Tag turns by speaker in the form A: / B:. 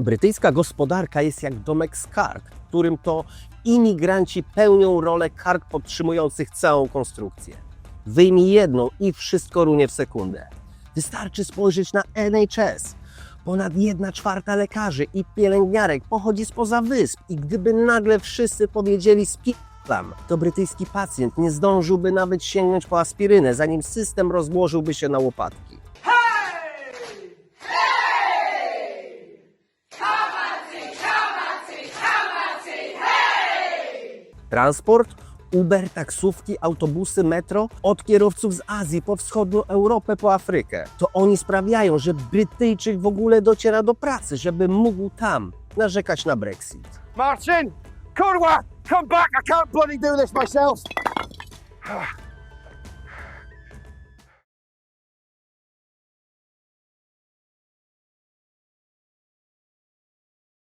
A: Brytyjska gospodarka jest jak domek z kart, w którym to imigranci pełnią rolę kart podtrzymujących całą konstrukcję. Wyjmij jedną i wszystko runie w sekundę. Wystarczy spojrzeć na NHS. Ponad 1 czwarta lekarzy i pielęgniarek pochodzi spoza wysp i gdyby nagle wszyscy powiedzieli spielam, to brytyjski pacjent nie zdążyłby nawet sięgnąć po aspirynę, zanim system rozłożyłby się na łopatki. Transport, Uber, taksówki, autobusy, metro, od kierowców z Azji po wschodnią Europę, po Afrykę. To oni sprawiają, że Brytyjczyk w ogóle dociera do pracy, żeby mógł tam narzekać na Brexit.
B: Martin! Kurwa! Come back! I can't bloody do this myself!